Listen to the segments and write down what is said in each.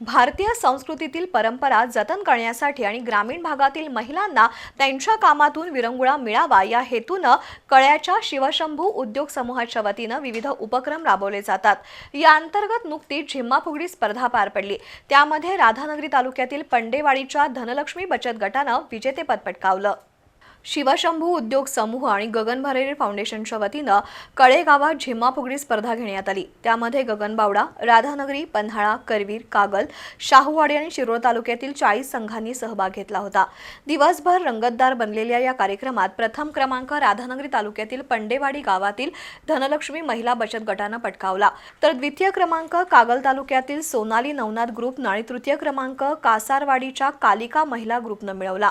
भारतीय संस्कृतीतील परंपरा जतन करण्यासाठी आणि ग्रामीण भागातील महिलांना त्यांच्या कामातून विरंगुळा मिळावा या हेतूनं कळ्याच्या शिवशंभू उद्योग समूहाच्या वतीनं विविध उपक्रम राबवले जातात. या अंतर्गत नुकतीच झिम्मा फुगडी स्पर्धा पार पडली. त्यामध्ये राधानगरी तालुक्यातील पंडेवाडीच्या धनलक्ष्मी बचत गटानं विजेतेपद पटकावलं. शिवशंभू उद्योग समूह आणि गगन भरेरे फाउंडेशनच्या वतीनं कळेगावात झिम्मा फुगडी स्पर्धा घेण्यात आली. त्यामध्ये गगनबावडा राधानगरी पन्हाळा करवीर कागल शाहूवाडी आणि शिरोळ तालुक्यातील चाळीस संघांनी सहभाग घेतला होता. दिवसभर रंगतदार बनलेल्या या कार्यक्रमात प्रथम क्रमांक राधानगरी तालुक्यातील पंडेवाडी गावातील धनलक्ष्मी महिला बचत गटानं पटकावला. तर द्वितीय क्रमांक कागल तालुक्यातील सोनाली नवनाथ ग्रुपनं आणि तृतीय क्रमांक कासारवाडीच्या कालिका महिला ग्रुपनं मिळवला.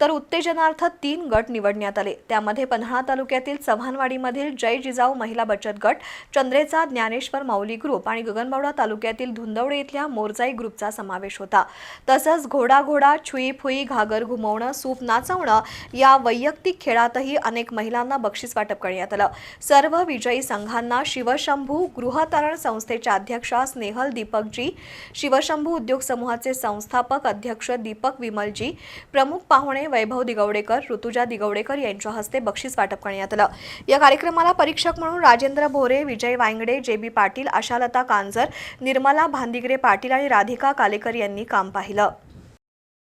तर उत्तेजनार्थ तीन गट निवडण्यात आले. त्यामध्ये पन्हाळा तालुक्यातील चव्हाणवाडीमधील जय जिजाऊ महिला बचत गट चंद्रेचा ज्ञानेश्वर माऊली ग्रुप आणि गगनबावडा तालुक्यातील धुंदवडे इथल्या मोरजाई ग्रुपचा समावेश होता. तसंच घोडा घोडा छुई फुई घागर घुमवणं सूप नाचवणं या वैयक्तिक खेळातही अनेक महिलांना बक्षीस वाटप करण्यात आलं. सर्व विजयी संघांना शिवशंभू गृहतारण संस्थेच्या अध्यक्षा स्नेहल दीपकजी शिवशंभू उद्योग समूहाचे संस्थापक अध्यक्ष दीपक विमलजी प्रमुख पाहुणे वैभव दिगवडेकर ऋतुजा दिगवडेकर यांच्या हस्ते बक्षीस वाटप करण्यात आलं. या कार्यक्रमाला परीक्षक म्हणून राजेंद्र भोरे विजय वांगडे जे बी पाटील आशालता कांजर निर्मला भांदिगरे पाटील आणि राधिका कालेकर यांनी काम पाहिलं.